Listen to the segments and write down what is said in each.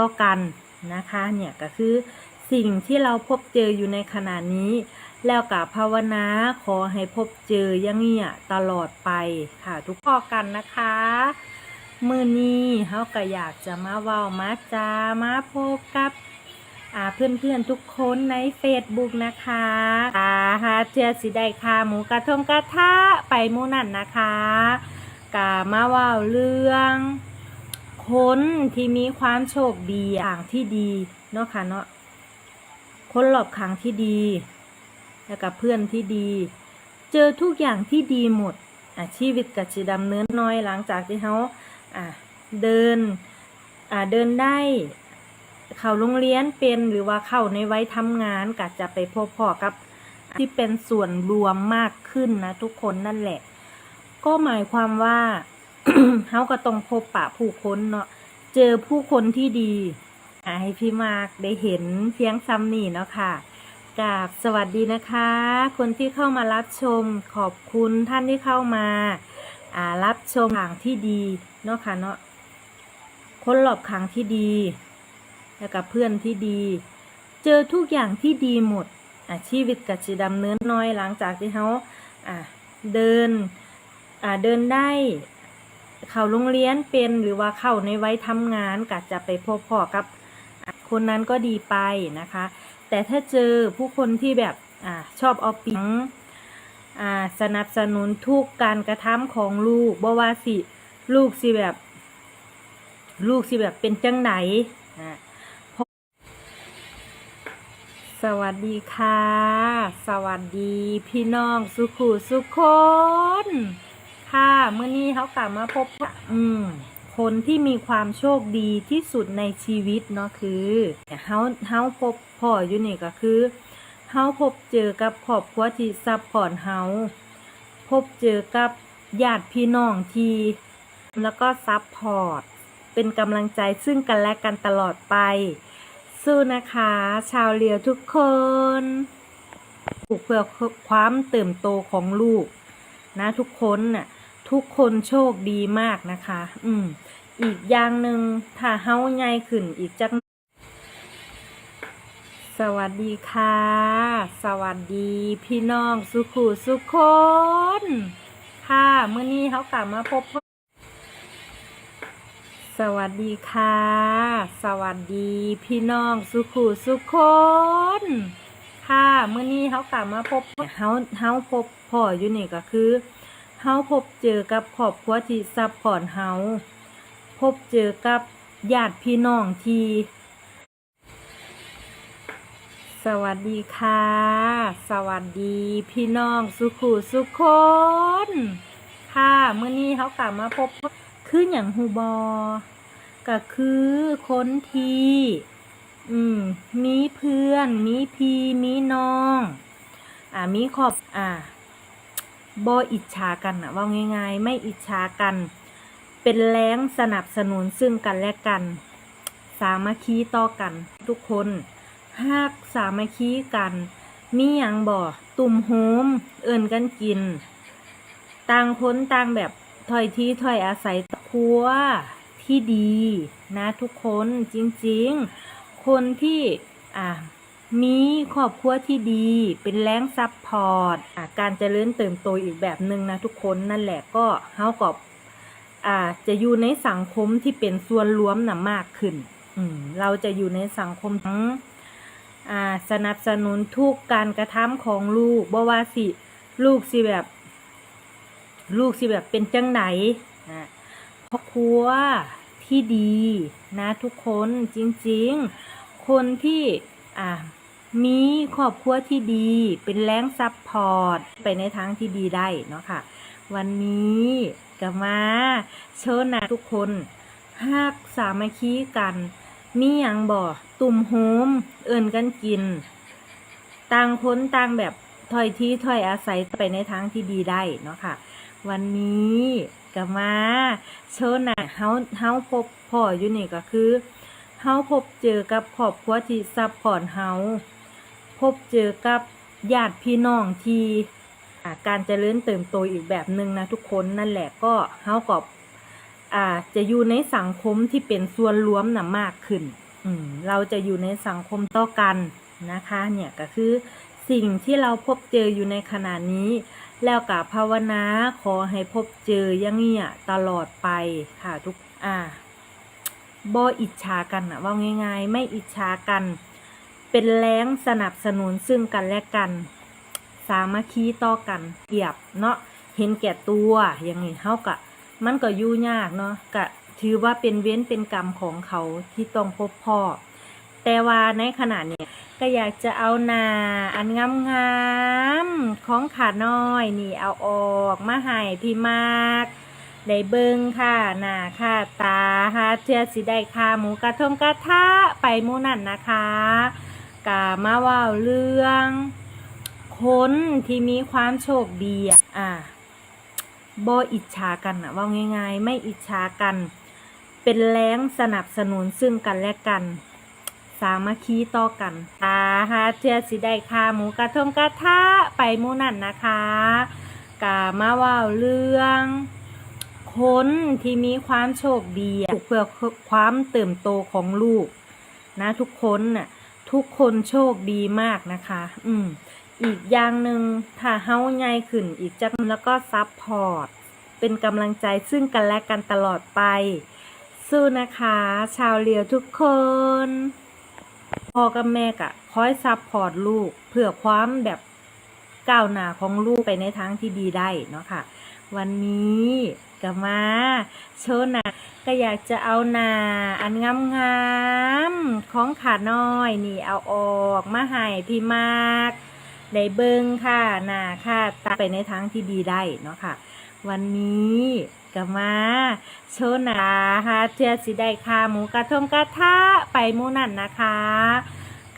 ต่อกันนะคะเนี่ยก็คือสิ่งที่เราพบเจออยู่ในขณะนี้ แล้วกับภาวนาขอให้พบเจออยังเงี้ยตลอดไปค่ะทุกข้อกันนะคะมือนี้เฮาก็อยากจะมาเว้ามาจามาพบกับอ่าเพื่อนๆทุกคนใน Facebook นะคะอ่าฮะเทือสิได้ค่าหมูกระทงกระทะไปมูนั่นนะคะกามาว้าเรื่อง คนที่มีความโชคดีอย่างที่ดีเนาะค่ะเนาะคนหลอบขังที่ดี แล้วกับเพื่อนที่ดี เจอทุกอย่างที่ดีหมดอะชีวิตกับชีดำเนินน้อยหลังจากที่เขาอะเดินอะเดินได้ เข้าโรงเรียนเป็นหรือว่าเข้าในไวัยทำงานก็จะไปพบพ่อกับที่เป็นส่วนรวมมากขึ้นนะทุกคนนั่นแหละ ก็หมายความว่า เขาก็ต้องพบปะผู้คนเนาะเจอผู้คนที่ดีอะให้พี่มากได้เห็นเพียงซ้ำนี่เนาะค่ะกราบสวัสดีนะคะ คนที่เข้ามารับชมขอบคุณท่านที่เข้ามาอ่ารับชมทางที่ดีเนาะค่ะเนาะคนหลอบขังที่ดี แล้วกับเพื่อนที่ดี เจอทุกอย่างที่ดีหมดอะชีวิตกับชีดำเนินน้อยหลังจากที่เขาอะเดินอ่าเดินได้ เข้าโรงเรียนเป็นหรือว่าเข้าในไวัยทำงานก็จะไปพบพ่อกับคนนั้นก็ดีไปนะคะ แต่ถ้าเจอผู้คนที่แบบอชอบเอาปรียบอ่าสนับสนุนทุกการกระทำของลูกบ่ว่าสิลูกสิแบบ ลูกสิแบบเป็นจังไหนสวัสดีค่ะ สวัสดีพี่น้องสุขุสุขคน เมื่อนี้เขากลับมาพบอืมคนที่มีความโชคดีที่สุดในชีวิตเนาะคือเฮาเฮาพบพ่ออยู่นี่ก็คือเฮาพบเจอกับครอบครัวที่ซับพอร์ตเฮาพบเจอกับญาติพี่น้องที่แล้วก็ซับพอร์ตเป็นกำลังใจซึ่งกันและกันตลอดไป สู้นะคะ ชาวเรียวทุกคนปลูกเพื่อความเติมโตของลูก นะทุกคนน่ะ ทุกคนโชคดีมากนะคะ อืม อีกอย่างหนึ่งถ้าเฮาใหญ่ขึ้นอีกจักสวัสดีค่ะ สวัสดีพี่น้องสุขุสุขคน ค่ะเมื่อนี้เขากลับมาพบ สวัสดีค่ะ สวัสดีพี่น้องสุขุสุขคนค่ะเมื่อนี้เขากลับมาพบเฮาเฮาพบพ่ออยู่นี่ก็คือ เฮาพบเจอกับครอบครัวที่ซับพอร์ตเฮาพบเจอกับญาติพี่น้องที่สวัสดีค่ะ สวัสดีพี่น้องสุขุสุขคนค่ะเมื่อนี้เขากลับมาพบคืออย่างฮูบอ ก็คือคนทีอืมมีเพื่อน มีพี่มีน้อง อ่ามีครอบอ่า บออิจฉากันอะว่าง่ายๆ ไม่อิจฉากัน เป็นแรงสนับสนุนซึ่งกันและกัน สามัคคีต่อกัน ทุกคนหักสามัคคีกัน มีอย่างบ่ตุ่มโฮมเอิ่นกันกิน ต่างคนต่างแบบถอยที่ถอยอาศัยครัวที่ดีนะทุกคนจริงๆ คนที่อ่า มีครอบครัวที่ดีเป็นแรงซับพอร์ตการเจริญเติมโตอีกแบบหนึ่งนะทุกคนนั่นแหละก็เฮากับอ่าจะอยู่ในสังคมที่เป็นส่วนรวมนะมากขึ้นอืมเราจะอยู่ในสังคมทั้งอ่าสนับสนุนทุกการกระทำของลูกบ่ว่าสิลูกสิแบบ ลูกสิแบบเป็นจังไหนครอบครัวที่ดีนะทุกคนจริง ๆ คนที่อ่า มีครอบครัวที่ดีเป็นแรงซับพอร์ตไปในทางที่ดีได้เนาะค่ะ วันนี้กมาโชว์หนะทุกคนหักสามัคคีกันมีอย่างบ่ตุ่มโฮมเอิ่นกันกิน ต่างคนต่างแบบถอยที่ถอยอาศัยไปในทางที่ดีได้เนาะค่ะ วันนี้กมาโชว์หนะเฮาเฮาพบพ่ออยู่นี่ก็คือเฮาพบเจอกับครอบครัวที่ซับพอร์ตเฮา พบเจอกับญาติพี่น้องที่อ่าการเจริญเติมโตอีกแบบหนึ่งนะทุกคนนั่นแหละก็เฮากับอ่าจะอยู่ในสังคมที่เป็นส่วนรวมนะมากขึ้น อืมเราจะอยู่ในสังคมต่อกันนะคะ เนี่ยก็คือสิ่งที่เราพบเจออยู่ในขณะนี้ แล้วกับภาวนาขอให้พบเจอยังเงี้ยตลอดไปค่ะทุกอ่าบ่อิจฉากันอะว่าง่ายๆ ไม่อิจฉากัน เป็นแรงสนับสนุนซึ่งกันและกัน สามัคคีต่อกันเกียบเนาะเห็นแก่ตัวอย่างนี้เฮากะ มันก็ยุ่ยากเนาะกะถือว่าเป็นเว้นเป็นกรรมของเขาที่ต้องพบพ่อ แต่ว่าในขณะเนี้ยก็อยากจะเอาหนาอันงามๆของขาน้อยนี่เอาออกมาให้พี่มากได้เบิงค่ะหน้าค่ะตาฮะเทือสิได้ค่าหมูกระทงกระทะไปมูนั่นนะคะ กามาว่าเรื่องคนที่มีความโชคดีอะอ่าบ่อิจฉากันอะว่าง่ายๆ ไม่อิจฉากัน เป็นแรงสนับสนุนซึ่งกันและกัน สามัคคีต่อกันตาฮะเทื่อสิได้ค่าหมูกระทงกระทะไปมูนั่นนะคะกามาว่าเรื่องคนที่มีความโชคดีเพื่อความเติมโตของลูก นะทุกคนน่ะ ทุกคนโชคดีมากนะคะ อืม อีกอย่างหนึ่งถ้าเฮาใหญ่ขึ้นอีกจักแล้วก็ซับพอร์ต เป็นกำลังใจซึ่งกันและกันตลอดไป สู้นะคะ ชาวเรียวทุกคนพ่อกับแม่กะคอยซับพอร์ตลูกเพื่อความแบบก้าวหน้าของลูกไปในทางที่ดีได้เนาะค่ะ วันนี้ก็มาโชว์หนาก็อยากจะเอาหนาอันงามๆของขาน้อยนี่เอาออกมาให้พี่มากได้เบิงค่ะหนาค่ะตาไปในทางที่ดีได้เนาะค่ะ วันนี้ก็มาโชว์หนาค่ะเทือสิได้ค่าหมูกระทงกระทะไปมูนั่นนะคะ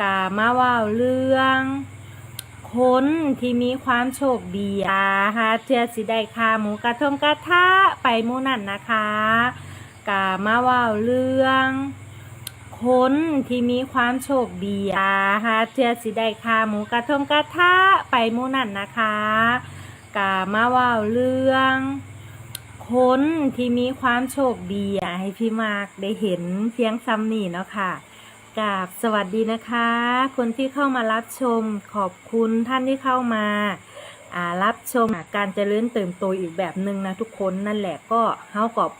กามาว่าเรื่อง คนที่มีความโชคดีอะฮะเทือสิได้ค่าหมูกระทงกระทะไปมูนั่นนะคะกามาว่าเรื่องคนที่มีความโชคดีอะฮะเทือสิได้ค่าหมูกระทงกระทะไปมูนั่นนะคะกามาว่าเรื่องคนที่มีความโชคดีอะให้พี่มากได้เห็นเพียงซ้ำนี่เนาะค่ะ กราบสวัสดีนะคะ คนที่เข้ามารับชมขอบคุณท่านที่เข้ามาารับชมการเจริญเติบโตอีกแบบหนึ่งนะทุกคนนั่นแหละก็เฮากับ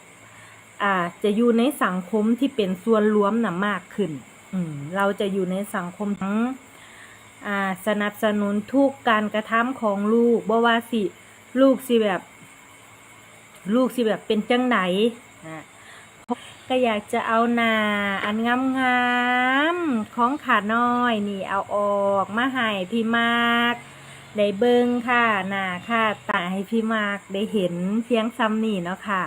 จะอยู่ในสังคมที่เป็นส่วนรวมนะมากขึ้นเราจะอยู่ในสังคมทั้งสนับสนุนทุกการกระทำของลูกบ่ว่าสิลูกสิแบบ ลูกสิแบบเป็นจังไหนอะ ก็อยากจะเอาหนาอันงามๆของขาน้อยนี่เอาออกมาให้พี่มากได้เบิงค่ะหนาค่ะตาให้พี่มากได้เห็นเพียงซ้ำนี่เนาะค่ะ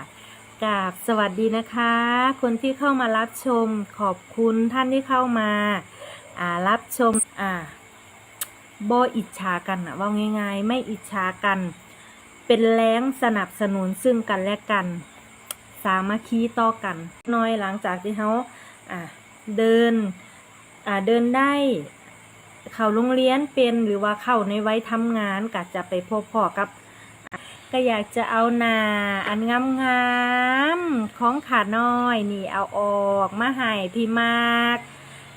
กราบสวัสดีนะคะ คนที่เข้ามารับชมขอบคุณท่านที่เข้ามาอ่ารับชมอ่าบ่อิจฉากันอะว่าง่ายๆ ไม่อิจฉากัน เป็นแรงสนับสนุนซึ่งกันและกันามัคคีต่อกันน้อยหลังจากที่เขาเดินเดินได้เข้าโรงเรียนเป็นหรือว่าเข้าในไวัยทำงานก็จะไปพบพ่อกับ ก็อยากจะเอาหนาอันงามๆของขาน้อยนี่เอาออกมาให้พี่มาก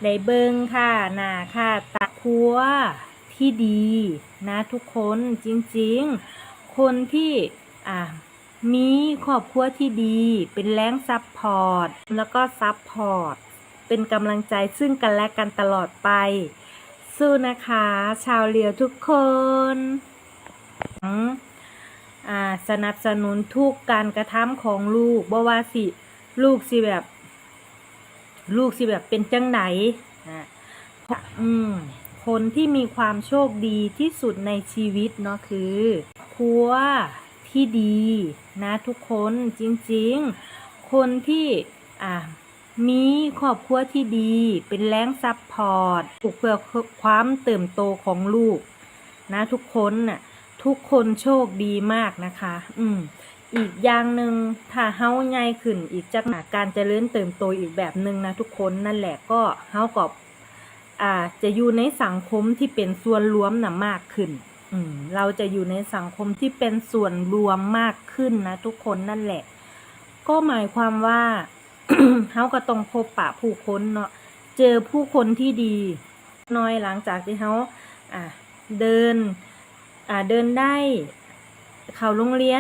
ได้เบิงค่ะหนาค่ะตาครัวที่ดีนะทุกคนจริงๆ คนที่อ่า มีครอบครัวที่ดี เป็นแรงซับพอร์ต แล้วก็ซับพอร์ต เป็นกำลังใจซึ่งกันและกันตลอดไป สู้นะคะ ชาวเรียวทุกคนสนับสนุนทุกการกระทำของลูกบ่ว่าสิ ลูกสิแบบ ลูกสิแบบเป็นจังไหนอ่าอืมคนที่มีความโชคดีที่สุดในชีวิตเนาะคือครัว ที่ดีนะทุกคนจริงๆ คนที่อ่ามีครอบครัวที่ดีเป็นแรงซับพอร์ตปลุกเพื่อความเติมโตของลูก นะทุกคนน่ะทุกคนโชคดีมากนะคะ อืม อีกอย่างหนึ่งถ้าเฮาใหญ่ขึ้นอีกจากการเจริญเติมโตอีกแบบหนึ่งนะทุกคนนั่นแหละก็เฮากับอ่าจะอยู่ในสังคมที่เป็นส่วนรวมน่ะมากขึ้น เราจะอยู่ในสังคมที่เป็นส่วนรวมมากขึ้นนะทุกคนนั่นแหละ ก็หมายความว่าเฮาก็ต้องพบปะผู้คนเนาะเจอผู้คนที่ดี น้อยหลังจากที่เขาอ่าเดินอ่าเดินได้ เข้าโรงเรียน